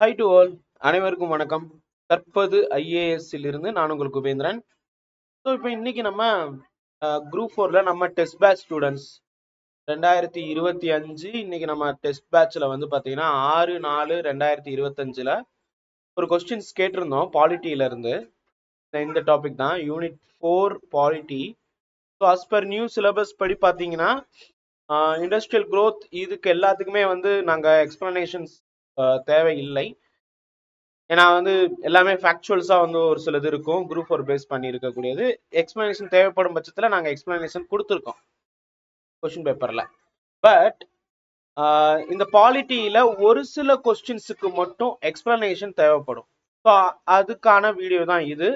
High to all அனைவருக்கும் வணக்கம். தற்பது IAS இருந்து நான் உங்களுக்கு உபேந்திரன் ஸோ இப்போ இன்னைக்கு நம்ம குரூப் ஃபோர்ல நம்ம டெஸ்ட் பேட்ச் ஸ்டூடெண்ட்ஸ் ரெண்டாயிரத்தி இருபத்தி அஞ்சு இன்னைக்கு நம்ம டெஸ்ட் பேட்ச்ல வந்து பார்த்தீங்கன்னா ஆறு நாலு ரெண்டாயிரத்தி இருபத்தஞ்சில் ஒரு கொஸ்டின்ஸ் கேட்டிருந்தோம் பாலிட்டியில இருந்து. இந்த டாபிக் தான் unit four polity so as per new syllabus படி பார்த்தீங்கன்னா இண்டஸ்ட்ரியல் க்ரோத் இதுக்கு எல்லாத்துக்குமே வந்து நாங்கள் எக்ஸ்பிளனேஷன்ஸ் தேவையில்லை. ஏன்னா வந்து எல்லாமே ஃபேக்சுவல்ஸாக வந்து ஒரு சிலது இருக்கும். குரூப் ஃபோர் பேஸ் பண்ணி இருக்கக்கூடியது எக்ஸ்பிளனேஷன் தேவைப்படும் பட்சத்தில் நாங்கள் எக்ஸ்பிளனேஷன் கொடுத்துருக்கோம். கொஷின் பேப்பரில் பட் இந்த பாலிட்டியில் ஒரு சில கொஸ்டின்ஸுக்கு மட்டும் எக்ஸ்பிளனேஷன் தேவைப்படும். ஸோ அதுக்கான வீடியோ தான் இது.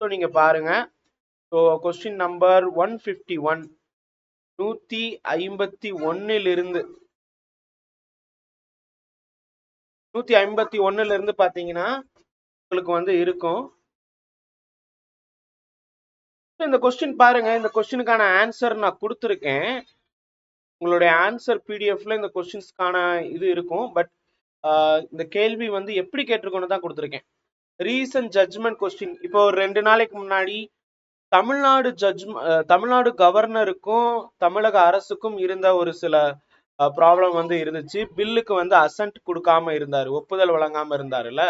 ஸோ நீங்கள் பாருங்கள் so question number one fifty one நூற்றி ஐம்பத்தி ஒன்னிலிருந்து நூற்றி ஐம்பத்தி ஒன்னுல இருந்து பார்த்தீங்கன்னா உங்களுக்கு வந்து இருக்கும். இந்த கொஸ்டின் பாருங்க. இந்த கொஸ்டினுக்கான ஆன்சர் நான் கொடுத்துருக்கேன். உங்களுடைய ஆன்சர் பிடிஎஃப்ல இந்த கொஸ்டின்ஸ்க்கான இது இருக்கும். பட் இந்த கேள்வி வந்து எப்படி கேட்டிருக்கோன்னு தான் கொடுத்துருக்கேன். ரீசன்ட் ஜட்ஜ்மெண்ட் கொஸ்டின் இப்போ ஒரு ரெண்டு நாளைக்கு முன்னாடி தமிழ்நாடு ஜட்ஜ் தமிழ்நாடு கவர்னருக்கும் தமிழக அரசுக்கும் இருந்த ஒரு சில ப்ராப்ளம் வந்து இருந்துச்சு. பில்லுக்கு வந்து அசன்ட் கொடுக்காம இருந்தாரு. ஒப்புதல் வழங்காம இருந்தாருல்ல.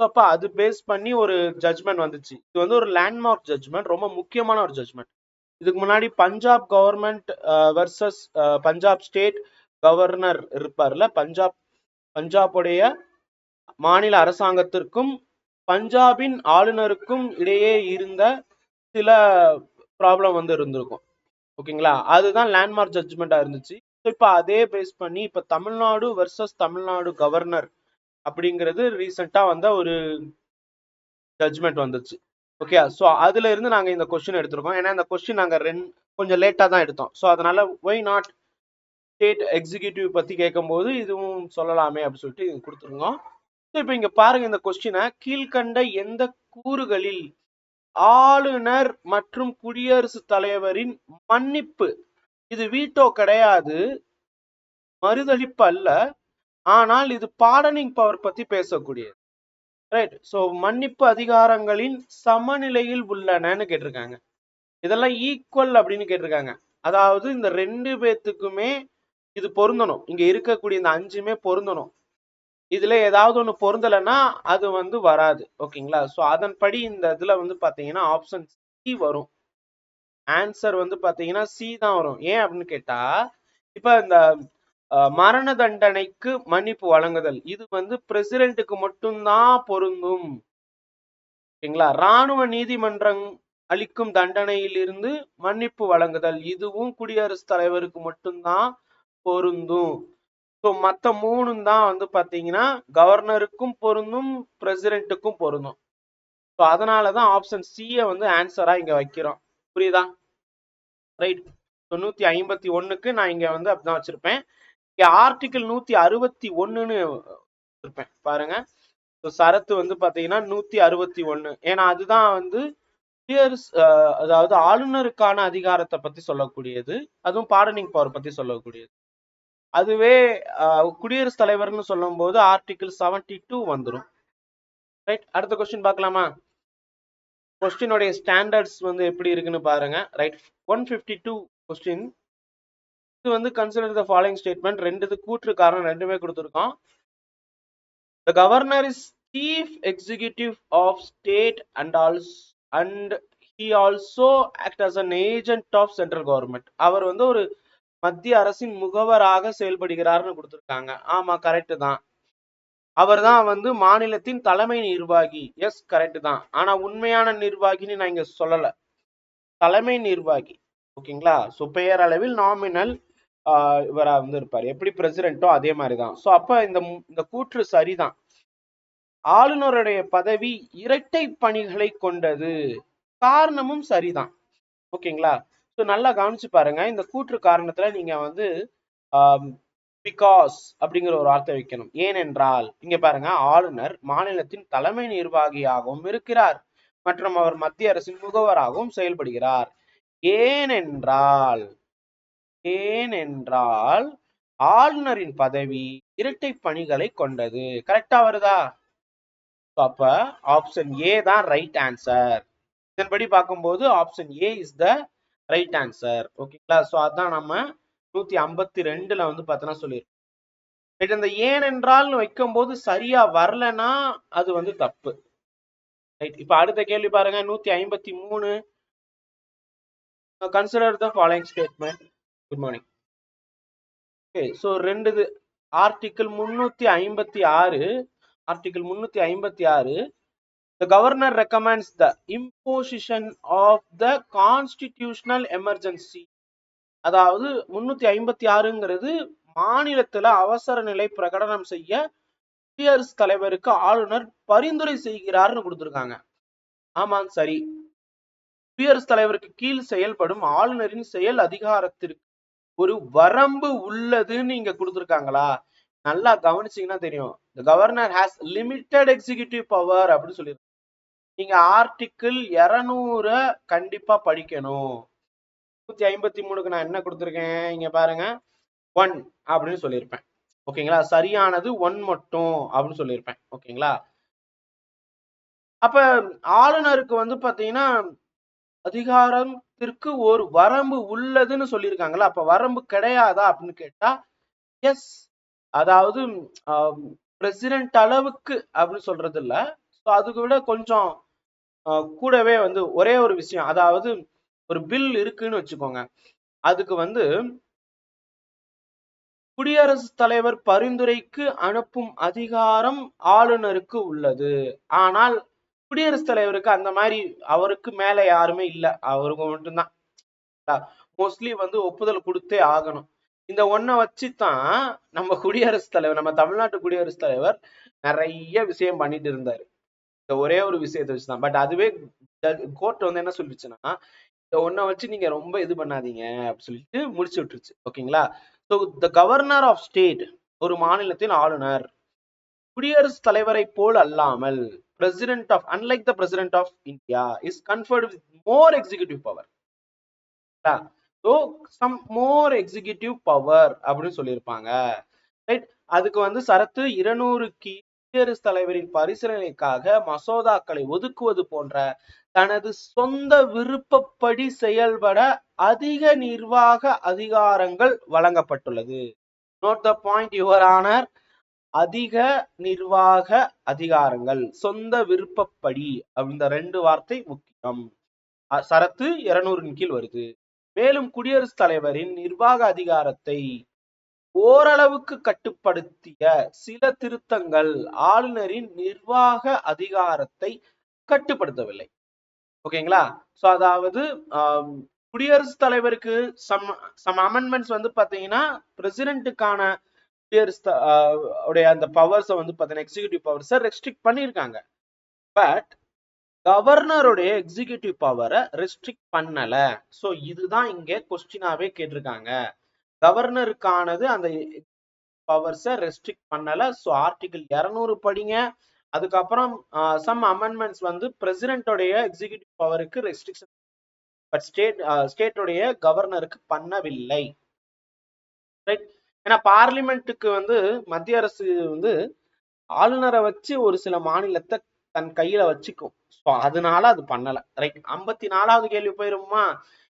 ஸோ அப்போ அது பேஸ் பண்ணி ஒரு ஜட்ஜ்மெண்ட் வந்துச்சு. இது வந்து ஒரு லேண்ட்மார்க் ஜட்ஜ்மெண்ட் ரொம்ப முக்கியமான ஒரு ஜட்ஜ்மெண்ட் இதுக்கு முன்னாடி Punjab government versus Punjab state governor இருப்பார்ல Punjab பஞ்சாபுடைய மாநில அரசாங்கத்திற்கும் பஞ்சாபின் ஆளுநருக்கும் இடையே இருந்த சில ப்ராப்ளம் வந்து இருந்திருக்கும். ஓகேங்களா அதுதான் லேண்ட்மார்க் ஜட்ஜ்மெண்டா இருந்துச்சு. இப்போ அதே பேஸ் பண்ணி இப்போ தமிழ்நாடு வர்சஸ் தமிழ்நாடு கவர்னர் அப்படிங்கிறது ரீசெண்டாக வந்த ஒரு ஜட்ஜ்மெண்ட் வந்துச்சு. ஓகே ஸோ அதுல இருந்து நாங்கள் இந்த கொஸ்டின் எடுத்திருக்கோம். ஏன்னா இந்த கொஸ்டின் நாங்கள் ரெண்டு கொஞ்சம் லேட்டாக தான் எடுத்தோம். ஸோ அதனால ஒய் நாட் ஸ்டேட் எக்ஸிக்யூட்டிவ் பற்றி கேட்கும்போது இதுவும் சொல்லலாமே அப்படின்னு சொல்லிட்டு இது கொடுத்துருங்க ஸோ இப்போ இங்கே பாருங்க இந்த கொஸ்டினை கீழ்கண்ட எந்த கூறுகளில் ஆளுநர் மற்றும் குடியரசுத் தலைவரின் மன்னிப்பு இது வீட்டோ கிடையாது மறுதளிப்பு அல்ல ஆனால் இது பாடனிங் பவர் பத்தி பேசக்கூடியது. ரைட் ஸோ மன்னிப்பு அதிகாரங்களின் சமநிலையில் உள்ளனன்னு கேட்டிருக்காங்க. இதெல்லாம் ஈக்குவல் அப்படின்னு கேட்டிருக்காங்க. அதாவது இந்த ரெண்டு பேத்துக்குமே இது பொருந்தணும். இங்க இருக்கக்கூடிய இந்த அஞ்சுமே பொருந்தணும். இதுல ஏதாவது ஒன்று பொருந்தலைன்னா அது வந்து வராது. ஓகேங்களா ஸோ அதன்படி இந்த இதுல வந்து பாத்தீங்கன்னா ஆப்ஷன் சி வரும். ஆன்சர் வந்து பாத்தீங்கன்னா சி தான் வரும். ஏன் அப்படின்னு கேட்டா இப்ப இந்த மரண தண்டனைக்கு மன்னிப்பு வழங்குதல் இது வந்து பிரசிடென்ட்டுக்கு மட்டும்தான் பொருந்தும். ஓகேங்களா? ராணுவ நீதிமன்றம் அளிக்கும் தண்டனையிலிருந்து மன்னிப்பு வழங்குதல் இதுவும் குடியரசுத் தலைவருக்கு மட்டும்தான் பொருந்தும். ஸோ மற்ற மூணும் தான் வந்து பார்த்தீங்கன்னா கவர்னருக்கும் பொருந்தும் பிரசிடென்ட்டுக்கும் பொருந்தும். ஸோ அதனால தான் ஆப்ஷன் சியை வந்து ஆன்சராக இங்கே வைக்கிறோம். புரியுதா? ரைட் தொண்ணூற்றி ஐம்பத்தி ஒன்றுக்கு நான் இங்கே வந்து அப்படிதான் வச்சுருப்பேன். இங்கே ஆர்டிகிள் நூற்றி அறுபத்தி ஒன்றுன்னு இருப்பேன் பாருங்க. ஸோ சரத்து வந்து பார்த்தீங்கன்னா நூற்றி அறுபத்தி ஒன்று ஏன்னா அதுதான் வந்து குடியரசு அதாவது ஆளுநருக்கான அதிகாரத்தை பற்றி சொல்லக்கூடியது. அதுவும் பாடனிங் பவர் பற்றி சொல்லக்கூடியது. அதுவே குடியரசுத் தலைவர்னு சொல்லும் போது ஆர்டிகிள் செவன்டி டூ வந்துடும் ரைட் அடுத்த கொஸ்டின் பார்க்கலாமா? கொஸ்டினுடைய ஸ்டாண்டர்ட்ஸ் வந்து எப்படி இருக்குன்னு பாருங்க. Right one fifty two question இது வந்து கன்சிடர் த ஃபாலோயிங் ஸ்டேட்மெண்ட் ரெண்டு கூற்று காரணம் ரெண்டுமே கொடுத்துருக்கோம். The governor is chief executive of state and also and he also act as an agent of central government அவர் வந்து ஒரு மத்திய அரசின் முகவராக செயல்படுகிறார்னு கொடுத்துருக்காங்க. ஆமா கரெக்டு தான். அவர் தான் வந்து மாநிலத்தின் தலைமை நிர்வாகி. எஸ் கரெக்ட் தான். ஆனா உண்மையான நிர்வாகின்னு நான் இங்க சொல்லல. தலைமை நிர்வாகி. ஓகேங்களா? ஸோ பெயர் அளவில் நாமினல் இவரா வந்து இருப்பார். எப்படி பிரசிடென்ட்டோ அதே மாதிரி தான் ஸோ அப்ப இந்த இந்த கூற்று சரிதான். ஆளுநருடைய பதவி இரட்டை பணிகளை கொண்டது. காரணமும் சரிதான். ஓகேங்களா? ஸோ நல்லா கவனிச்சு பாருங்க. இந்த கூற்று காரணத்துல நீங்க வந்து பிகாஸ் அப்படிங்கிற ஒரு வார்த்தை வைக்கணும். ஏனென்றால் இங்க பாருங்க ஆளுநர் மாநிலத்தின் தலைமை நிர்வாகியாகவும் இருக்கிறார். மற்றும் அவர் மத்திய அரசின் முகவராகவும் செயல்படுகிறார். ஏனென்றால் ஏனென்றால் ஆளுநரின் பதவி இரட்டை பணிகளை கொண்டது. கரெக்டா வருதா? அப்ப ஆப்ஷன் ஏ தான் ரைட் ஆன்சர் இதன்படி பார்க்கும்போது option A is the right answer ஓகேங்களா சோ அதான் நம்ம நூத்தி ஐம்பத்தி ரெண்டுல வந்து பார்த்தோன்னா சொல்லியிருக்கோம் ரைட் அந்த ஏன் என்றால் வைக்கும்போது சரியா வரலன்னா அது வந்து தப்பு. ரைட் இப்ப அடுத்த கேள்வி பாருங்க நூத்தி ஐம்பத்தி மூணு. Consider the following statement good morning okay so ரெண்டு இது. ஆர்டிக்கிள் முன்னூத்தி ஐம்பத்தி ஆறு ஆர்டிக்கிள் முன்னூத்தி ஐம்பத்தி ஆறு the governor recommends the imposition of the constitutional emergency அதாவது முன்னூத்தி ஐம்பத்தி ஆறுங்கிறது மாநிலத்துல அவசர நிலை பிரகடனம் செய்ய குடியரசுத் தலைவருக்கு ஆளுநர் பரிந்துரை செய்கிறார்னு கொடுத்திருக்காங்க. ஆமா சரி. குடியரசுத் தலைவருக்கு கீழ் செயல்படும் ஆளுநரின் செயல் அதிகாரத்திற்கு ஒரு வரம்பு உள்ளதுன்னு இங்க கொடுத்திருக்காங்களா? நல்லா கவனிச்சீங்கன்னா தெரியும். The governor has limited executive power அப்படின்னு சொல்லியிருக்காங்க. நீங்க ஆர்டிக்கிள் இருநூற கண்டிப்பா படிக்கணும். நூத்தி ஐம்பத்தி மூணுக்கு நான் என்ன கொடுத்துருக்கேன்? இங்க பாருங்க. ஒன் அப்படின்னு சொல்லியிருப்பேன். ஓகேங்களா? சரியானது ஒன் மட்டும் அப்படின்னு சொல்லியிருப்பேன். ஓகேங்களா? அப்ப ஆளுநருக்கு வந்து பாத்தீங்கன்னா அதிகாரத்திற்கு ஒரு வரம்பு உள்ளதுன்னு சொல்லியிருக்காங்களா அப்ப வரம்பு கிடையாதா அப்படின்னு கேட்டா எஸ் அதாவது பிரசிடென்ட் அளவுக்கு அப்படின்னு சொல்றது இல்ல ஸோ அதுக்கு விட கொஞ்சம் கூடவே வந்து ஒரே ஒரு விஷயம். அதாவது ஒரு பில் இருக்குன்னு வச்சுக்கோங்க. அதுக்கு வந்து குடியரசுத் தலைவர் பரிந்துரைக்கு அனுப்பும் அதிகாரம் ஆளுநருக்கு உள்ளது. ஆனால் குடியரசுத் தலைவருக்கு அந்த மாதிரி அவருக்கு மேல யாருமே இல்ல. அவருக்கு மட்டும்தான். மோஸ்ட்லி வந்து ஒப்புதல் கொடுத்தே ஆகணும். இந்த ஒன்ன வச்சுதான் நம்ம குடியரசுத் தலைவர் நம்ம தமிழ்நாட்டு குடியரசுத் தலைவர் நிறைய விஷயம் பண்ணிட்டு இருந்தாரு. இந்த ஒரே ஒரு விஷயத்தை வச்சுதான். பட் அதுவே கோர்ட் வந்து என்ன சொல்லிச்சுன்னா இந்த ஒன்ன வச்சு நீங்க ரொம்ப இது பண்ணாதீங்க அப்படின்னு சொல்லிட்டு முடிச்சு விட்டுருச்சு. ஓகேங்களா? So the governor of state ஒரு மாநிலத்தின் ஆளுநர். குடியரசுத் தலைவரை போல் அல்லாமல் president of unlike the president of India is conferred with more executive power so some more executive power அப்படின்னு சொல்லியிருப்பாங்க. ரைட் அதுக்கு வந்து சரத்து இருநூறு குடியரசுத் தலைவரின் பரிசீலனைக்காக மசோதாக்களை ஒதுக்குவது போன்ற தனது சொந்த விருப்பப்படி செயல்பட அதிக நிர்வாக அதிகாரங்கள் வழங்கப்பட்டுள்ளது. Note the point your honour அதிக நிர்வாக அதிகாரங்கள் சொந்த விருப்பப்படி இந்த ரெண்டு வார்த்தை முக்கியம். சரத்து இருநூறின் கீழ் வருது. மேலும் குடியரசுத் தலைவரின் நிர்வாக அதிகாரத்தை ஓரளவுக்கு கட்டுப்படுத்திய சில திருத்தங்கள் ஆளுநரின் நிர்வாக அதிகாரத்தை கட்டுப்படுத்தவில்லை. ஓகேங்களா? சோ அதாவது குடியரசுத் தலைவருக்கு சம் சம் அமெண்ட்மெண்ட்ஸ் வந்து பாத்தீங்கன்னா பிரசிடென்ட்டுக்கான குடியரசு உடைய அந்த பவர்ஸை வந்து பாத்தீங்கன்னா எக்ஸிகியூட்டிவ் பவர்ஸை ரெஸ்ட்ரிக்ட் பண்ணியிருக்காங்க பட் கவர்னருடைய எக்ஸிகியூட்டிவ் பவரை ரெஸ்ட்ரிக்ட் பண்ணல. சோ இதுதான் இங்கே கொஸ்டினாவே கேட்டிருக்காங்க. கவர்னருக்கானது அந்த பவர்ஸை ரெஸ்ட்ரிக்ட் பண்ணல. ஸோ ஆர்டிகிள் இரநூறு படிங்க. அதுக்கப்புறம் சம் அமெண்ட்மெண்ட்ஸ் வந்து பிரசிடென்ட்டோடைய எக்ஸிகியூட்டிவ் பவருக்கு ரெஸ்ட்ரிக்ஷன் பட் ஸ்டேட் ஸ்டேட்டோடைய கவர்னருக்கு பண்ணவில்லை. ரைட் ஏன்னா பார்லிமெண்ட்டுக்கு வந்து மத்திய அரசு வந்து ஆளுநரை வச்சு ஒரு சில மாநிலத்தை தன் கையில வச்சுக்கும். ஸோ அதனால அது பண்ணலை. ரைட் ஐம்பத்தி நாலாவது கேள்வி போயிருமா?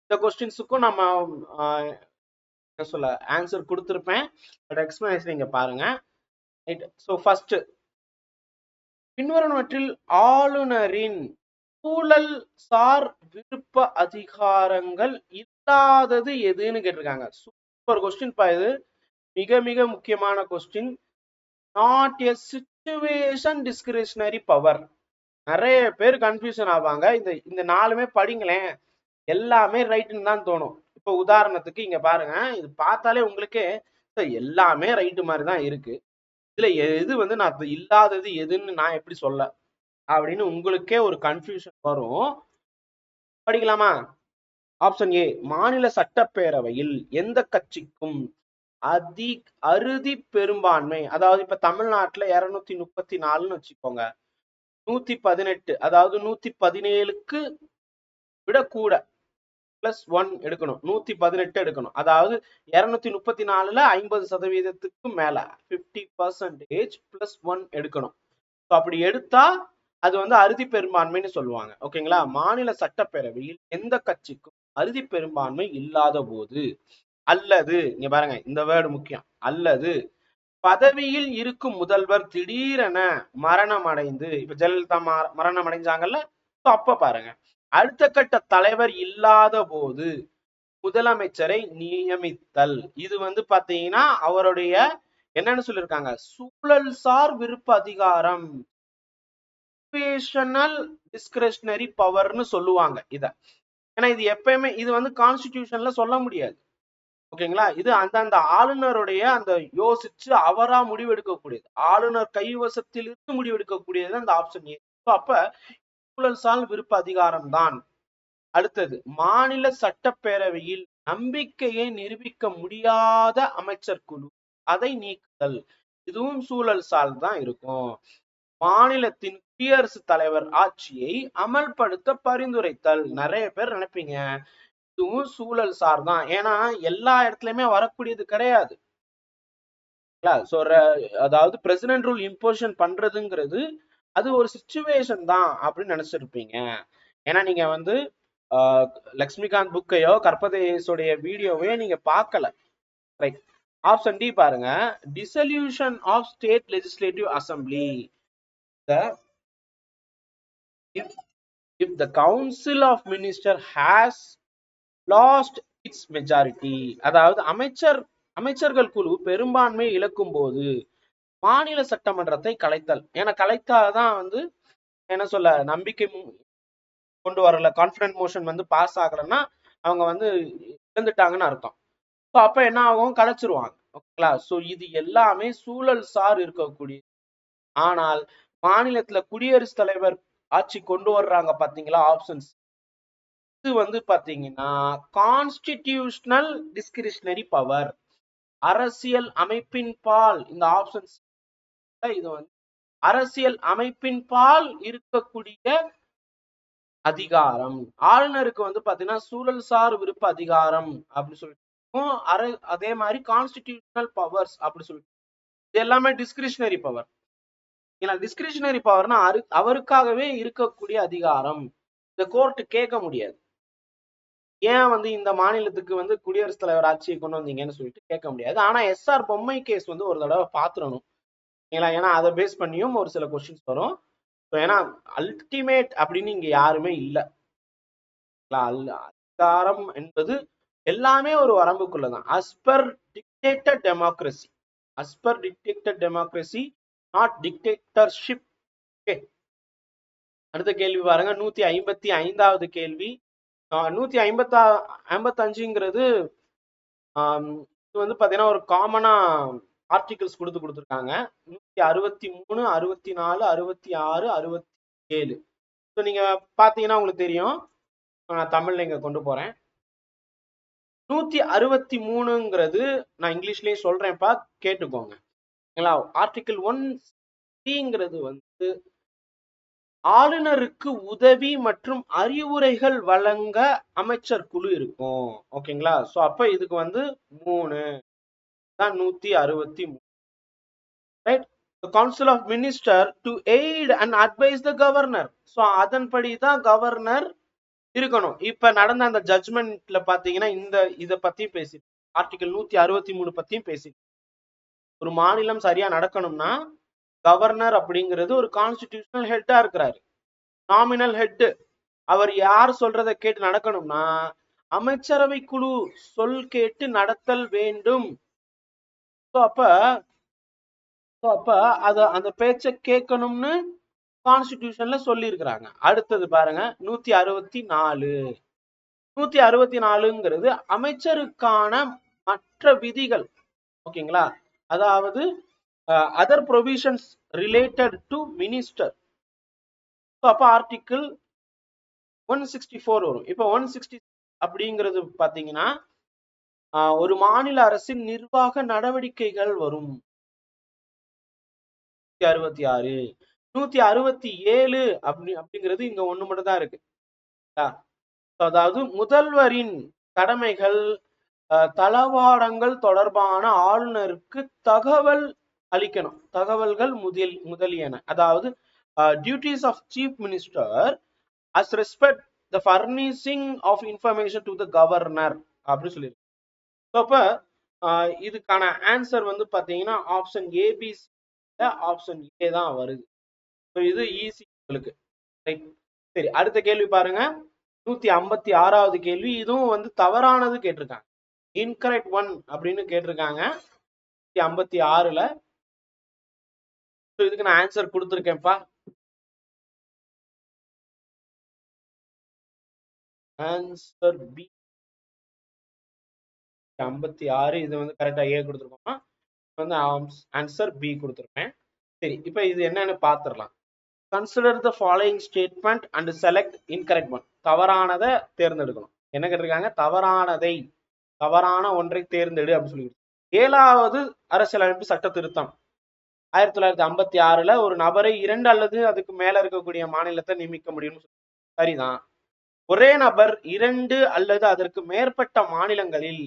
இந்த கொஸ்டின்ஸுக்கும் நம்ம என்ன சொல்ல ஆன்சர் கொடுத்துருப்பேன். பட் எக்ஸ்பிளனேஷன் இங்க பாருங்க. ரைட் ஸோ ஃபர்ஸ்ட் பின்வருவற்றில் ஆளுநரின் சூழல் சார் விருப்ப அதிகாரங்கள் இல்லாதது எதுன்னு கேட்டிருக்காங்க. சூப்பர் கொஸ்டின் பா இது. மிக மிக முக்கியமான question not a situation discretionary power நிறைய பேர் கன்ஃபியூஷன் ஆவாங்க. இந்த இந்த நாலுமே படிங்களேன். எல்லாமே ரைட்டுன்னு தான் தோணும். இப்போ உதாரணத்துக்கு இங்க பாருங்க. இது பார்த்தாலே உங்களுக்கே எல்லாமே ரைட்டு மாதிரி தான் இருக்கு. இதுல எது வந்து நான் இல்லாதது எதுன்னு நான் எப்படி சொல்ல? அப்படின்னு உங்களுக்கே ஒரு கன்ஃபியூஷன் வரும். படிக்கலாமா? ஆப்ஷன் ஏ மாநில சட்டப்பேரவையில் எந்த கட்சிக்கும் அதி அறுதி பெரும்பான்மை அதாவது இப்ப தமிழ்நாட்டுல இருநூத்தி முப்பத்தி நாலுன்னு வச்சுக்கோங்க. நூத்தி பதினெட்டு அதாவது நூத்தி பதினேழுக்கு விட கூட பிளஸ் ஒன் எடுக்கணும். நூத்தி பதினெட்டு எடுக்கணும். அதாவது இருநூத்தி முப்பத்தி நாலுல ஐம்பது சதவீதத்துக்கு மேல. பிப்டி பர்சன்டேஜ் பிளஸ் ஒன் எடுக்கணும். ஸோ அப்படி எடுத்தா அது வந்து அறுதி பெரும்பான்மைன்னு சொல்லுவாங்க. ஓகேங்களா மாநில சட்டப்பேரவையில் எந்த கட்சிக்கும் அறுதி பெரும்பான்மை இல்லாத போது அல்லது இங்க பாருங்க இந்த வேர்டு முக்கியம். அல்லது பதவியில் இருக்கும் முதல்வர் திடீரென மரணம் அடைந்து இப்ப ஜெயலலிதா மரணம் அடைஞ்சாங்கல்ல அப்ப பாருங்க. அடுத்த கட்ட தலைவர் இல்லாத போது முதலமைச்சரை நியமித்தல். இது வந்து பாத்தீங்கன்னா அவருடைய என்னன்னு சொல்லியிருக்காங்க சூழல் சார் விருப்ப அதிகாரம். டிஸ்கிரிஷனரி பவர்னு சொல்லுவாங்க இத. ஏன்னா இது எப்பயுமே இது வந்து கான்ஸ்டிடியூஷன்ல சொல்ல முடியாது. ஓகேங்களா? இது அந்த அந்த ஆளுநருடைய அந்த யோசிச்சு அவரா முடிவெடுக்கக்கூடியது. ஆளுநர் கைவசத்திலிருந்து முடிவெடுக்கக்கூடியது அந்த ஆப்ஷன் ஏ அப்ப சால் விருப்ப அதிகாரம் தான் அடுத்தது மாநில சட்டப்பேரவையில் நம்பிக்கையை நிரூபிக்க முடியாத அமைச்சர் குழு அதை நீக்குதல். இதுவும் சூழல் சால் தான் இருக்கும். மாநிலத்தின் குடியரசுத் தலைவர் ஆட்சியை அமல்படுத்த பரிந்துரைத்தல். நிறைய பேர் நினைப்பீங்க. இதுவும் சூழல் சார் தான் ஏன்னா எல்லா இடத்துலயுமே வரக்கூடியது கிடையாது. அதாவது பிரசிடென்ட் ரூல் இம்போஷன் பண்றதுங்கிறது அது ஒரு சுச்சுவேஷன் தான் அப்படின்னு நினைச்சிருப்பீங்க. ஏன்னா நீங்க வந்து ஆஹ், லக்ஷ்மிகாந்த் புக்கையோ கற்பதேசோடைய வீடியோவையோ நீங்க பார்க்கல. ரைட் ஆப்ஷன் டி பாருங்க. Dissolution of state legislative assembly if if the council of minister has lost its majority. அதாவது அமைச்சர் அமைச்சர்கள் குழு பெரும்பான்மை இழக்கும் போது மாநில சட்டமன்றத்தை கலைத்தல். ஏன்னா கலைத்தாதான் வந்து என்ன சொல்ல நம்பிக்கை கொண்டு வரல. கான்பிடன்ட் மோஷன் வந்து பாஸ் ஆகலைன்னா அவங்க வந்து இழந்துட்டாங்கன்னு அர்த்தம். ஸோ அப்ப என்ன ஆகும்? கலைச்சிருவாங்க. ஓகேங்களா? ஸோ இது எல்லாமே சூழல் சார் இருக்கக்கூடிய ஆனால் மாநிலத்துல குடியரசுத் தலைவர் ஆட்சி கொண்டு வர்றாங்க பாத்தீங்களா? ஆப்ஷன்ஸ் இது வந்து பாத்தீங்கன்னா கான்ஸ்டிடியூஷனல் டிஸ்கிரிஷனரி பவர் அரசியல் அமைப்பின் பால். இந்த ஆப்ஷன்ஸ் இது வந்து அரசியல் அமைப்பின் பால் இருக்கக்கூடிய அதிகாரம். ஆளுநருக்கு வந்து பாத்தீங்கன்னா சூழல் சார் விருப்ப அதிகாரம் அப்படின்னு சொல்லிட்டு அதே மாதிரி கான்ஸ்டிடியூஷனல் பவர்ஸ் அப்படி சொல்லிட்டு இது எல்லாமே டிஸ்கிரிஷனரி பவர் ஏன்னா டிஸ்கிரிஷனரி பவர்னா அவருக்காகவே இருக்கக்கூடிய அதிகாரம். இந்த கோர்ட் கேட்க முடியாது. ஏன் வந்து இந்த மாநிலத்துக்கு வந்து குடியரசுத் தலைவர் ஆட்சியை கொண்டு வந்தீங்கன்னு சொல்லிட்டு கேட்க முடியாது. ஆனா எஸ்ஆர் பொம்மை கேஸ் வந்து ஒரு தடவை பாத்துடணும் ஏன்னா ஏன்னா அதை பேஸ் பண்ணியும் ஒரு சில கொஸ்டின்ஸ் வரும். ஸோ ஏன்னா அல்டிமேட் அப்படின்னு இங்க யாருமே இல்ல. அதிகாரம் என்பது எல்லாமே ஒரு வரம்புக்குள்ளதான் as per dictated democracy as per dictated democracy not dictatorship okay அடுத்த கேள்வி பாருங்க. நூத்தி ஐம்பத்தி ஐந்தாவது கேள்வி. ஆஹ் நூத்தி ஐம்பத்தா ஐம்பத்தஞ்சுங்கிறது இது வந்து பாத்தீங்கன்னா ஒரு காமனா ஆர்டிகல்ஸ் கொடுத்து கொடுத்துருக்காங்க. நூத்தி அறுபத்தி மூணு அறுபத்தி நாலு அறுபத்தி ஆறு அறுபத்தி ஏழு. ஸோ நீங்க பாத்தீங்கன்னா உங்களுக்கு தெரியும். நான் தமிழ்ல இங்கே கொண்டு போறேன். நூத்தி அறுபத்தி மூணுங்கிறது நான் இங்கிலீஷ்லயும் சொல்கிறேன்ப்பா கேட்டுக்கோங்க. ஓகேங்களா? ஆர்டிகிள் ஒன் சிங்கிறது வந்து ஆளுநருக்கு உதவி மற்றும் அறிவுரைகள் வழங்க அமைச்சர் குழு இருக்கும். ஓகேங்களா? சோ அப்போ இதுக்கு வந்து மூணு. தான் நூத்தி அறுபத்தி மூணு right council of minister to aid and advise the governor so அதன்படி தான் கவர்னர் இருக்கணும். இப்ப நடந்த அந்த ஜட்மெண்ட்ல பாத்தீங்கன்னா இந்த இத பத்தியும் பேசி ஆர்டிகல் நூத்தி அறுபத்தி மூணு பத்தியும் பேசி ஒரு மாநிலம் சரியா நடக்கணும்னா கவர்னர் அப்படிங்கிறது ஒரு கான்ஸ்டிடியூஷனல் ஹெட்டா இருக்கிறாரு. நாமினல் ஹெட் அவர் யார் சொல்றதை கேட்டு நடக்கணும்னா அமைச்சரவை குழு சொல் கேட்டு நடத்தல் வேண்டும். ஸோ அப்போ ஸோ அப்போ அத அந்த பேச்சை கேட்கணும்னு கான்ஸ்டிடியூஷன்ல சொல்லியிருக்கிறாங்க. அடுத்தது பாருங்க நூத்தி அறுபத்தி நாலு. நூத்தி அறுபத்தி நாலுங்கிறது அமைச்சருக்கான மற்ற விதிகள். ஓகேங்களா? அதாவது other provisions related to minister அப்ப ஆர்டிக்கிள் ஒன் சிக்ஸ்டி ஃபோர் வரும். இப்போ ஒன் சிக்ஸ்டி அப்படிங்கிறது பார்த்தீங்கன்னா ஒரு மாநில அரசின் நிர்வாக நடவடிக்கைகள் வரும். நூத்தி அறுபத்தி ஆறு நூத்தி அறுபத்தி ஏழு அப்படி அப்படிங்கிறது இங்க ஒண்ணு மட்டும் தான் இருக்கு. அதாவது முதல்வரின் கடமைகள் அஹ், தளவாடங்கள் தொடர்பான ஆளுநருக்கு தகவல் அளிக்கணும். தகவல்கள் முதல் முதலியன. அதாவது duties of chief minister as respect the furnishing of information to the governor அப்படின்னு சொல்லியிருக்கு. ஸோ அப்போ இதுக்கான ஆன்சர் வந்து பார்த்தீங்கன்னா ஆப்ஷன் ஏபிசியில் ஆப்ஷன் ஏ தான் வருது. ஸோ இது ஈஸி உங்களுக்கு. ரைட் சரி அடுத்த கேள்வி பாருங்க. நூத்தி ஐம்பத்தி ஆறாவது கேள்வி. இதுவும் வந்து தவறானது கேட்டிருக்காங்க. இன்கரெக்ட் ஒன் அப்படின்னு கேட்டிருக்காங்க. நூத்தி ஐம்பத்தி ஆறுல ஸோ இதுக்கு நான் ஆன்சர் கொடுத்துருக்கேன்ப்பா. ஆன்சர் பி ஐம்பத்தி ஆறு இது வந்து கரெக்டா ஏ கொடுத்துருக்கோமா? வந்து ஆன்சர் பி கொடுத்துருக்கேன். சரி இப்போ இது என்னன்னு பார்த்துடலாம் consider the following statement and select incorrect one தவறானதை தேர்ந்தெடுக்கணும். என்ன கேட்டிருக்காங்க? தவறானதை. தவறான ஒன்றை தேர்ந்தெடு அப்படின்னு சொல்லி ஏழாவது அரசியலமைப்பு சட்ட திருத்தம். ஆயிரத்தி தொள்ளாயிரத்தி ஐம்பத்தி ஆறுல ஒரு நபரை இரண்டு அல்லது அதுக்கு மேல இருக்கக்கூடிய மாநிலத்தை நியமிக்க முடியும்னு சொல்லி சரிதான். ஒரே நபர் இரண்டு அல்லது அதற்கு மேற்பட்ட மாநிலங்களில்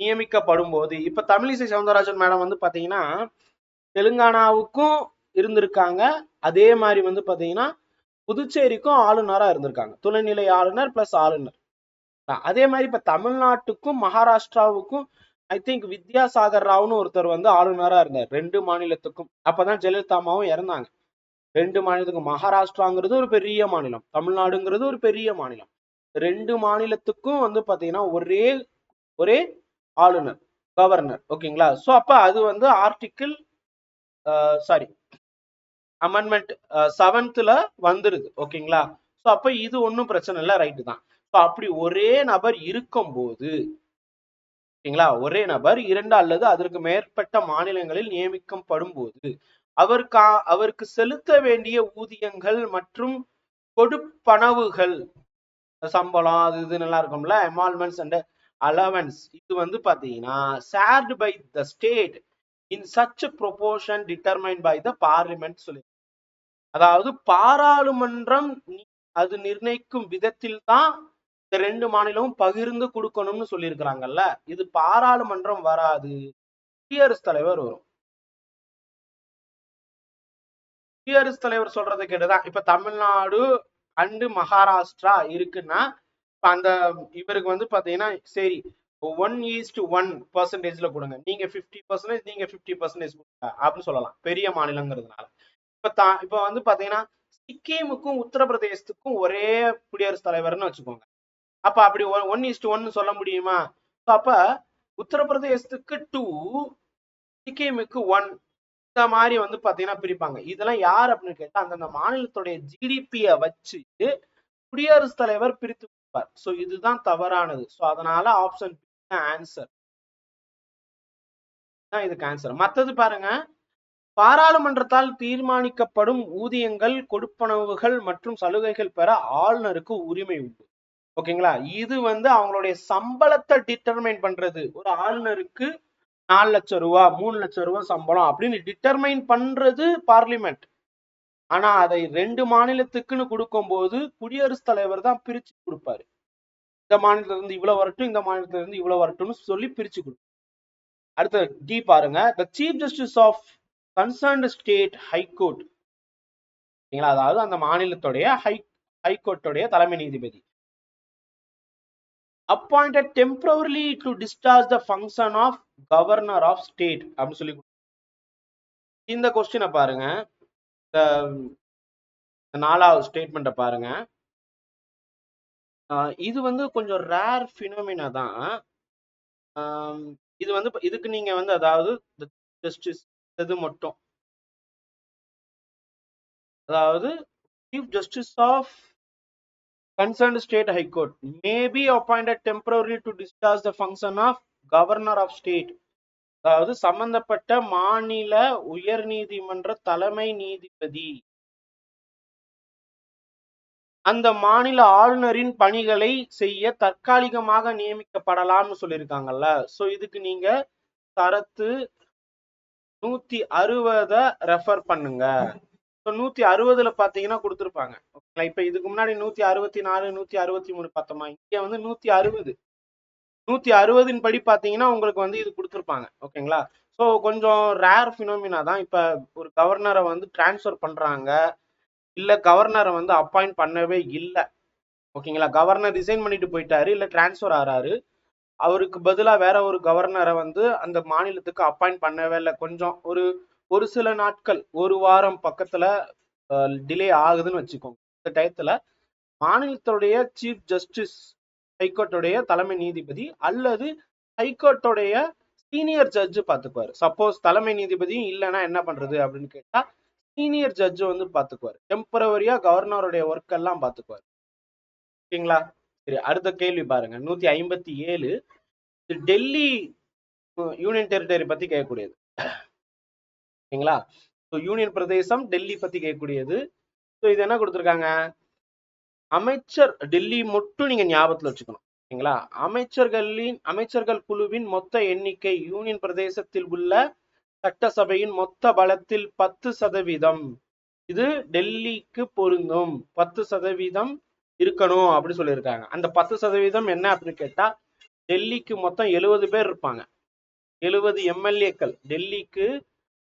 நியமிக்கப்படும் போது இப்ப தமிழிசை சவுந்தரராஜன் மேடம் வந்து பாத்தீங்கன்னா தெலுங்கானாவுக்கும் இருந்திருக்காங்க. அதே மாதிரி வந்து பாத்தீங்கன்னா புதுச்சேரிக்கும் ஆளுநரா இருந்திருக்காங்க. துணைநிலை ஆளுநர் பிளஸ் ஆளுநர். அதே மாதிரி இப்ப தமிழ்நாட்டுக்கும் மகாராஷ்டிராவுக்கும் ஐ திங்க் வித்யாசாகர் ராவ்னு ஒருத்தர் வந்து ஆளுநரா இருந்தார். ரெண்டு மாநிலத்துக்கும். அப்பதான் ஜெயலலிதாமாவும் இறந்தாங்க. ரெண்டு மாநிலத்துக்கும். மகாராஷ்டிராங்கிறது ஒரு பெரிய மாநிலம். தமிழ்நாடுங்கிறது ஒரு பெரிய மாநிலம். ரெண்டு மாநிலத்துக்கும் வந்து பாத்தீங்கன்னா ஒரே ஒரே ஆளுநர் கவர்னர் ஓகேங்களா சோ அப்ப அது வந்து ஆர்டிக்கிள் சாரி அமெண்ட்மெண்ட் செவன்த்ல வந்துருது ஓகேங்களா சோ அப்ப இது ஒன்றும் பிரச்சனை இல்லை ரைட்டு தான். ஸோ அப்படி ஒரே நபர் இருக்கும்போது ஓகேங்களா ஒரே நபர் இரண்டு அல்லது அதற்கு மேற்பட்ட மாநிலங்களில் நியமிக்கப்படும் போது அவருக்கா அவருக்கு செலுத்த வேண்டிய ஊதியங்கள் மற்றும் கொடுப்பனவுகள் சம்பளம் அது இது நல்லா இருக்கும்ல? எமால்மெண்ட்ஸ் அண்ட் அலவன்ஸ் இது வந்து பாத்தீங்கன்னா shared by the state in such proportion determine by the parliament சொல்லி. அதாவது பாராளுமன்றம் அது நிர்ணயிக்கும் விதத்தில் தான் இந்த ரெண்டு மாநிலமும் பகிர்ந்து கொடுக்கணும்னு சொல்லியிருக்கிறாங்கல்ல. இது பாராளுமன்றம் வராது. குடியரசுத் தலைவர் வரும். குடியரசுத் தலைவர் சொல்றதை கேட்டுதான். இப்ப தமிழ்நாடு அண்டு மகாராஷ்டிரா இருக்குன்னா இப்ப அந்த இவருக்கு வந்து பார்த்தீங்கன்னா சரி ஒன் ஈஸ்ட் ஒன் பர்சன்டேஜ்ல கொடுங்க. நீங்க ஃபிஃப்டி பர்சன்டேஜ் நீங்க ஃபிஃப்டி பர்சன்டேஜ் கொடுங்க அப்படின்னு சொல்லலாம். பெரிய மாநிலங்கிறதுனால. இப்போ தா இப்போ வந்து பார்த்தீங்கன்னா சிக்கிமுக்கும் உத்தரப்பிரதேசத்துக்கும் ஒரே குடியரசுத் தலைவர்னு வச்சுக்கோங்க. அப்போ அப்படி ஒன் ஈஸ்ட் ஒன்னு சொல்ல முடியுமா? So அப்ப உத்தரப்பிரதேசத்துக்கு டூ சிக்கிமுக்கு ஒன் இந்த மாதிரி வந்து பார்த்தீங்கன்னா பிரிப்பாங்க. இதெல்லாம் யார் அப்படின்னு கேட்டால் அந்தந்த மாநிலத்துடைய ஜிடிபியை வச்சு குடியரசுத் தலைவர் பிரித்து கொடுப்பார் ஸோ இதுதான் தவறானது. ஸோ அதனால ஆப்ஷன் ஆன்சர் தான் இதுக்கு ஆன்சர் மற்றது பாருங்க. பாராளுமன்றத்தால் தீர்மானிக்கப்படும் ஊதியங்கள் கொடுப்பனவுகள் மற்றும் சலுகைகள் பெற ஆளுநருக்கு உரிமை உண்டு. ஓகேங்களா இது வந்து அவங்களுடைய சம்பளத்தை டிட்டர்மைன் பண்றது. ஒரு ஆளுநருக்கு நாலு லட்சம் ரூபா மூணு லட்சம் ரூபா சம்பளம் அப்படின்னு டிட்டர்மைன் பண்றது பார்லிமெண்ட் ஆனா அதை ரெண்டு மாநிலத்துக்குன்னு கொடுக்கும்போது குடியரசுத் தலைவர் தான் பிரிச்சு கொடுப்பாரு. இந்த மாநிலத்துல இருந்து இவ்வளவு வரட்டும் இந்த மாநிலத்துல இருந்து இவ்வளவு வரட்டும்னு சொல்லி பிரிச்சு கொடுப்பாரு. அடுத்த டி பாருங்க. The chief justice of concerned state high court சரிங்களா? அதாவது அந்த மாநிலத்துடைய ஹை ஹைகோர்ட்டுடைய தலைமை நீதிபதி. Appointed temporarily to discharge the function of governor of state அப்படின்னு சொல்லி இந்த கொஸ்டினை பாருங்க. நாலாவது ஸ்டேட்மெண்ட்டை பாருங்க இது வந்து கொஞ்சம் ரேர் ஃபினோமினா தான் இது வந்து இதுக்கு நீங்க வந்து அதாவது ஜஸ்டிஸ் இது மட்டும் அதாவது chief justice of concerned state high court maybe appointed temporary to discharge the function of governor of state அதாவது சம்பந்தப்பட்ட மாநில உயர் நீதிமன்ற தலைமை நீதிபதி. அந்த மாநில ஆளுநரின் பணிகளை செய்ய தற்காலிகமாக நியமிக்கப்படலாம்னு சொல்லியிருக்காங்கல்ல. சோ இதுக்கு நீங்க சரத்து நூத்தி அறுபத ரெஃபர் பண்ணுங்க. ஸோ நூத்தி அறுபதுல பாத்தீங்கன்னா கொடுத்துருப்பாங்க. ஓகேங்களா? இப்ப இதுக்கு முன்னாடி நூத்தி அறுபத்தி நாலு நூத்தி அறுபத்தி மூணு பார்த்தோமா? இங்க வந்து நூத்தி அறுபது நூத்தி அறுபதின் படி பாத்தீங்கன்னா உங்களுக்கு வந்து இது கொடுத்துருப்பாங்க. ஓகேங்களா? ஸோ கொஞ்சம் ரேர் ஃபினோமினா தான். இப்ப ஒரு கவர்னரை வந்து டிரான்ஸ்ஃபர் பண்றாங்க. இல்ல கவர்னரை வந்து அப்பாயிண்ட் பண்ணவே இல்லை. ஓகேங்களா? கவர்னர் ரிசைன் பண்ணிட்டு போயிட்டாரு இல்ல டிரான்ஸ்ஃபர் ஆறாரு. அவருக்கு பதிலா வேற ஒரு கவர்னரை வந்து அந்த மாநிலத்துக்கு அப்பாயிண்ட் பண்ணவே இல்லை. கொஞ்சம் ஒரு ஒரு சில நாட்கள் ஒரு வாரம் பக்கத்துல டிலே ஆகுதுன்னு வச்சுக்கோங்க. இந்த டயத்துல மாநிலத்துடைய சீஃப் ஜஸ்டிஸ் ஹைகோர்ட்டுடைய தலைமை நீதிபதி அல்லது ஹைகோர்ட்டுடைய சீனியர் ஜட்ஜு பார்த்துக்குவார் சப்போஸ் தலைமை நீதிபதியும் இல்லைன்னா என்ன பண்றது அப்படின்னு கேட்டா சீனியர் ஜட்ஜு வந்து பார்த்துக்குவார் டெம்பரவரியா கவர்னருடைய ஒர்க் எல்லாம் பார்த்துக்குவார் ஓகேங்களா? சரி அடுத்த கேள்வி பாருங்க. நூத்தி ஐம்பத்தி ஏழு டெல்லி யூனியன் டெரிட்டரி பத்தி கேட்கக்கூடியது ஓகேங்களா? யூனியன் பிரதேசம் டெல்லி பத்தி கேட்கக்கூடியது ஸோ இது என்ன கொடுத்துருக்காங்க? அமைச்சர் டெல்லி மட்டும் நீங்க ஞாபகத்துல வச்சுக்கணும். சரிங்களா? அமைச்சர்களின் அமைச்சர்கள் குழுவின் மொத்த எண்ணிக்கை யூனியன் பிரதேசத்தில் உள்ள சட்டசபையின் மொத்த பலத்தில் பத்து சதவீதம். இது டெல்லிக்கு பொருந்தும். பத்து சதவீதம் இருக்கணும் அப்படின்னு சொல்லியிருக்காங்க. அந்த பத்து சதவீதம் என்ன அப்படின்னு கேட்டா டெல்லிக்கு மொத்தம் எழுபது பேர் இருப்பாங்க. எழுபது எம்எல்ஏக்கள். டெல்லிக்கு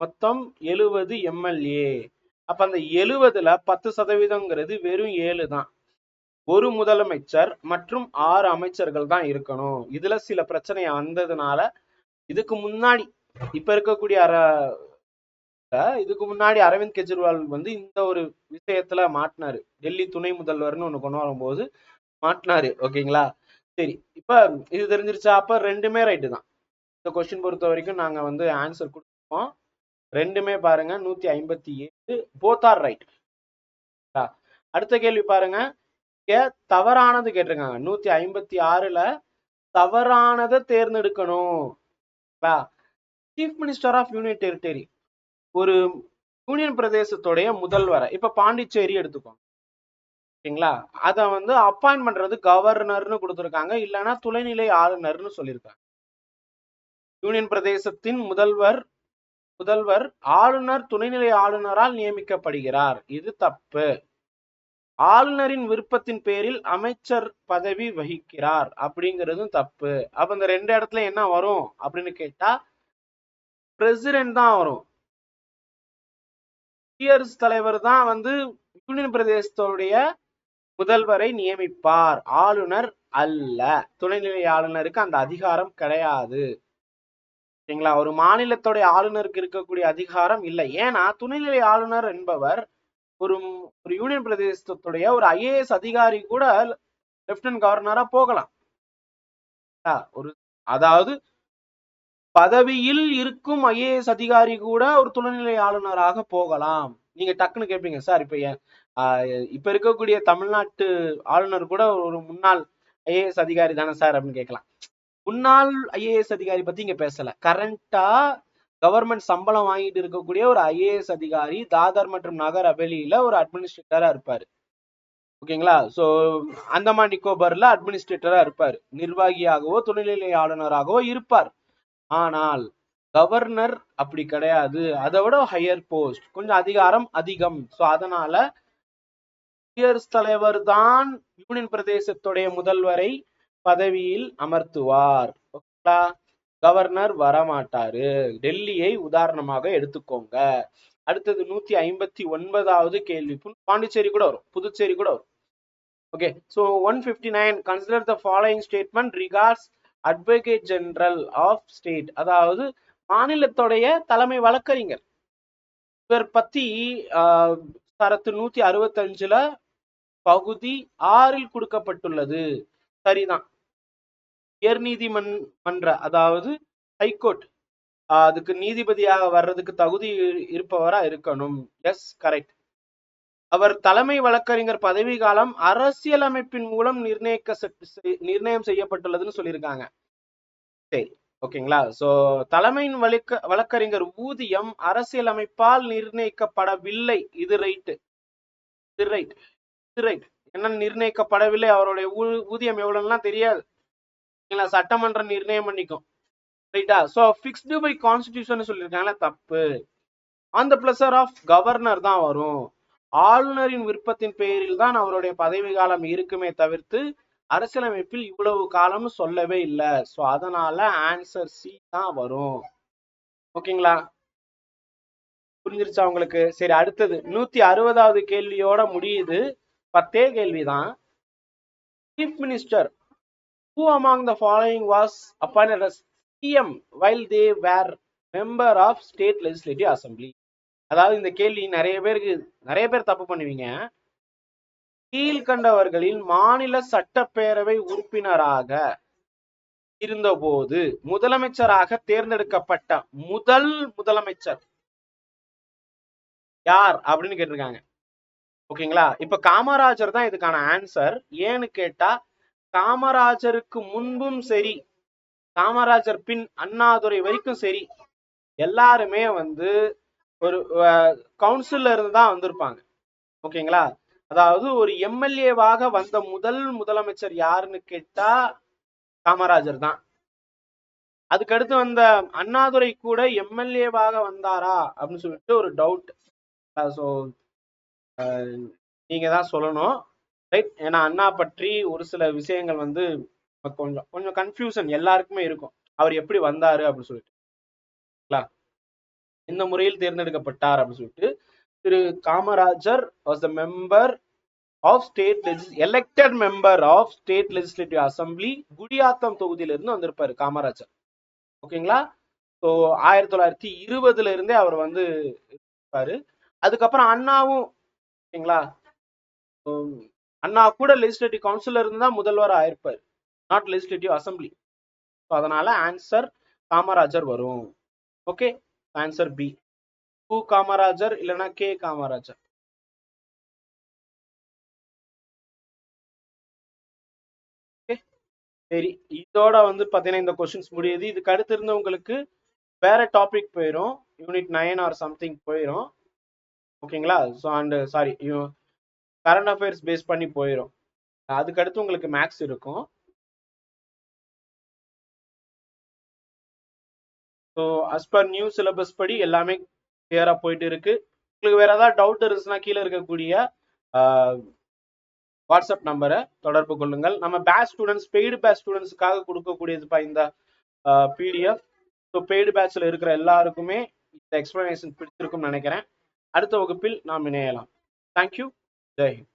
மொத்தம் எழுபது எம்எல்ஏ. அப்ப அந்த எழுபதுல பத்து சதவீதம்ங்கிறது வெறும் ஏழு தான். ஒரு முதலமைச்சர் மற்றும் ஆறு அமைச்சர்கள் தான் இருக்கணும். இதுல சில பிரச்சனை வந்ததுனால இதுக்கு முன்னாடி இப்ப இருக்கக்கூடிய அர இதுக்கு முன்னாடி அரவிந்த் கெஜ்ரிவால் வந்து இந்த ஒரு விஷயத்துல மாட்டினாரு. டெல்லி துணை முதல்வர்னு ஒண்ணு கொண்டு வரும்போது மாட்டினாரு. ஓகேங்களா? சரி. இப்ப இது தெரிஞ்சிருச்சா? அப்ப ரெண்டுமே ரைட்டு தான். இந்த கொஸ்டின் பொறுத்த வரைக்கும் நாங்க வந்து ஆன்சர் கொடுப்போம் ரெண்டுமே பாருங்க. நூத்தி ஐம்பத்தி ஏழு. போத் ஆர் ரைட் அடுத்த கேள்வி பாருங்க. தவறானது கேட்டிருக்காங்க. நூத்தி ஐம்பத்தி ஆறுல தவறானதை தேர்ந்தெடுக்கணும். Chief minister of union territory ஒரு யூனியன் பிரதேசத்துடைய முதல்வரை. இப்ப பாண்டிச்சேரி எடுத்துக்கோங்க. ஓகேங்களா அத வந்து அப்பாயின்ட் பண்றது கவர்னர்னு கொடுத்துருக்காங்க. இல்லைன்னா துணைநிலை ஆளுநர்னு சொல்லியிருக்காங்க. யூனியன் பிரதேசத்தின் முதல்வர் முதல்வர் ஆளுநர் துணைநிலை ஆளுநரால் நியமிக்கப்படுகிறார். இது தப்பு. ஆளுநரின் விருப்பத்தின் பேரில் அமைச்சர் பதவி வகிக்கிறார் அப்படிங்கிறதும் தப்பு. அப்ப இந்த ரெண்டு இடத்துல என்ன வரும் அப்படின்னு கேட்டா பிரசிடென்ட் தான் வரும். குடியரசுத் தலைவர் தான் வந்து யூனியன் பிரதேசத்தோடைய முதல்வரை நியமிப்பார். ஆளுநர் அல்ல. துணைநிலை ஆளுநருக்கு அந்த அதிகாரம் கிடையாது. சரிங்களா? ஒரு மாநிலத்துடைய ஆளுநருக்கு இருக்கக்கூடிய அதிகாரம் இல்லை. ஏன்னா துணைநிலை ஆளுநர் என்பவர் ஒரு ஒரு யூனியன் பிரதேசத்துடைய ஒரு ஐஏஎஸ் அதிகாரி கூட லெப்டினன்ட் கவர்னரா போகலாம். ஒரு அதாவது பதவியில் இருக்கும் ஐஏஎஸ் அதிகாரி கூட ஒரு துணைநிலை ஆளுநராக போகலாம். நீங்க டக்குன்னு கேட்பீங்க சார் இப்ப இப்ப இருக்கக்கூடிய தமிழ்நாட்டு ஆளுநர் கூட ஒரு முன்னாள் ஐஏஎஸ் அதிகாரி தானே சார்? அப்படின்னு கேட்கலாம் முன்னாள் ஐஏஎஸ் அதிகாரி பத்தி இங்க பேசல. கரண்டா கவர்மெண்ட் சம்பளம் வாங்கிட்டு இருக்கக்கூடிய ஒரு ஐஏஎஸ் அதிகாரி தாதர் மற்றும் நகர் அபெலியில ஒரு அட்மினிஸ்ட்ரேட்டரா இருப்பாரு. ஓகேங்களா? சோ அந்தமான் நிக்கோபர்ல அட்மினிஸ்ட்ரேட்டரா இருப்பார். நிர்வாகியாகவோ துணைநிலை ஆளுநராகவோ இருப்பார். ஆனால் கவர்னர் அப்படி கிடையாது. அதை விட ஹையர் போஸ்ட் கொஞ்சம் அதிகாரம் அதிகம். சோ அதனால குடியரசுத் தலைவர் தான் யூனியன் பிரதேசத்துடைய முதல்வரை பதவியில் அமர்த்துவார். ஓகேங்களா? கவர்னர் வரமாட்டாரு. டெல்லியை உதாரணமாக எடுத்துக்கோங்க. அடுத்தது நூத்தி ஐம்பத்தி ஒன்பதாவது கேள்வி. பாண்டிச்சேரி கூட வரும். புதுச்சேரி கூட வரும். Okay so one fifty nine consider the following statement regards advocate general of state அதாவது மாநிலத்துடைய தலைமை வழக்கறிஞர். இவர் பத்தி சரத்து நூத்தி அறுபத்தஞ்சுல பகுதி ஆறில் கொடுக்கப்பட்டுள்ளது. சரிதான். உயர்நீதிமன் மன்ற அதாவது ஹைகோர்ட் அதுக்கு நீதிபதியாக வர்றதுக்கு தகுதி இருப்பவரா இருக்கணும். எஸ் கரெக்ட் அவர் தலைமை வழக்கறிஞர் பதவி காலம் அரசியலமைப்பின் மூலம் நிர்ணயிக்க நிர்ணயம் செய்யப்பட்டுள்ளதுன்னு சொல்லியிருக்காங்க. சரி ஓகேங்களா? சோ தலைமையின் வழக்க வழக்கறிஞர் ஊதியம் அரசியலமைப்பால் நிர்ணயிக்கப்படவில்லை. இது ரைட்டு இது ரைட் இது ரைட் என்ன நிர்ணயிக்கப்படவில்லை? அவருடைய ஊதியம் எவ்வளவுலாம் தெரியாது. சட்டமன்றம் நிர்ணயம் பண்ணிக்கும். ரைட்டா சோ ஃபிக்ஸ்டு பை கான்ஸ்டிடியூஷன் சொல்லியிருக்காங்களா தப்பு. On the pleasure of governor தான் வரும். ஆளுநரின் விருப்பத்தின் பெயரில் தான் அவருடைய பதவி காலம் இருக்குமே தவிர்த்து அரசியலமைப்பில் இவ்வளவு காலம் சொல்லவே இல்லை. ஸோ அதனால ஆன்சர் சி தான் வரும். ஓகேங்களா புரிஞ்சிருச்சா உங்களுக்கு? சரி அடுத்தது. நூத்தி அறுபதாவது கேள்வியோட முடியுது. பத்தே கேள்விதான். Chief minister who among the following was appointed as CM while they were member of state legislative assembly? அதாவது இந்த கேள்வி நிறைய பேருக்கு நிறைய பேர் தப்பு பண்ணுவீங்க. கீழ்கண்டவர்களில் மாநில சட்டப்பேரவை உறுப்பினராக இருந்தபோது முதலமைச்சராக தேர்ந்தெடுக்கப்பட்ட முதல் முதலமைச்சர் யார் அப்படின்னு கேட்டிருக்காங்க. ஓகேங்களா? இப்ப காமராஜர் தான் இதுக்கான ஆன்சர் ஏன்னு கேட்டா காமராஜருக்கு முன்பும் சரி காமராஜர் பின் அண்ணாதுரை வரைக்கும் சரி எல்லாருமே வந்து ஒரு கவுன்சில்ல இருந்து தான் வந்திருப்பாங்க. ஓகேங்களா? அதாவது ஒரு எம்எல்ஏவாக வந்த முதல் முதலமைச்சர் யாருன்னு கேட்டா காமராஜர் தான். அதுக்கடுத்து வந்த அண்ணாதுரை கூட எம்எல்ஏவாக வந்தாரா அப்படின்னு சொல்லிட்டு ஒரு டவுட் ஸோ நீங்க தான் சொல்லணும். ரைட் ஏன்னா அண்ணா பற்றி ஒரு சில விஷயங்கள் வந்து கொஞ்சம் கொஞ்சம் கன்ஃபியூஷன் எல்லாருக்குமே இருக்கும். அவர் எப்படி வந்தாரு அப்படின்னு சொல்லிட்டு. இந்த முறையில் தேர்ந்தெடுக்கப்பட்டார் அப்படின்னு சொல்லிட்டு திரு Kamarajar was the member of state elected member of state legislative assembly Gudiyatham தொகுதியிலிருந்து வந்திருப்பாரு காமராஜர். ஓகேங்களா? ஸோ ஆயிரத்தி தொள்ளாயிரத்தி இருபதுல இருந்தே அவர் வந்து இருப்பாரு. அதுக்கப்புறம் அண்ணாவும் ஓகேங்களா? அண்ணா கூட லெஜிஸ்லேட்டிவ் கவுன்சிலர் இருந்து தான் முதல்வர் ஆயிருப்பார். நாட் லெஜிஸ்லேட்டிவ் அசம்பிளி ஸோ அதனால ஆன்சர் காமராஜர் வரும். ஓகே ஆன்சர் பி கு காமராஜர்? இல்லைன்னா கே காமராஜர். சரி. இதோட வந்து பார்த்தீங்கன்னா இந்த கொஸ்டின்ஸ் முடியுது. இதுக்கு அடுத்து இருந்தவங்களுக்கு வேற டாபிக் போயிடும் யூனிட் நைன் ஆர் சம்திங் போயிடும் ஓகேங்களா so and sorry current affairs base பண்ணி போயிடும் அதுக்கு அடுத்து உங்களுக்கு மேக்ஸ் இருக்கும். So as per new syllabus படி எல்லாமே கிளியராக போயிட்டு இருக்கு. உங்களுக்கு வேற ஏதாவது டவுட் இருந்துச்சுன்னா கீழே இருக்கக்கூடிய வாட்ஸ்அப் நம்பரை தொடர்பு கொள்ளுங்கள். நம்ம பேட்ச் ஸ்டூடெண்ட்ஸ் பெய்டு பேட்ச் ஸ்டூடெண்ட்ஸுக்காக கொடுக்கக்கூடியதுப்பா இந்த பிடிஎஃப் ஸோ பெய்டு பேட்ச்சில் இருக்கிற எல்லாருக்குமே இந்த எக்ஸ்பிளனேஷன் பிடிச்சிருக்கும்னு நினைக்கிறேன். அடுத்த வகுப்பில் நாம் இணையலாம். Thank you day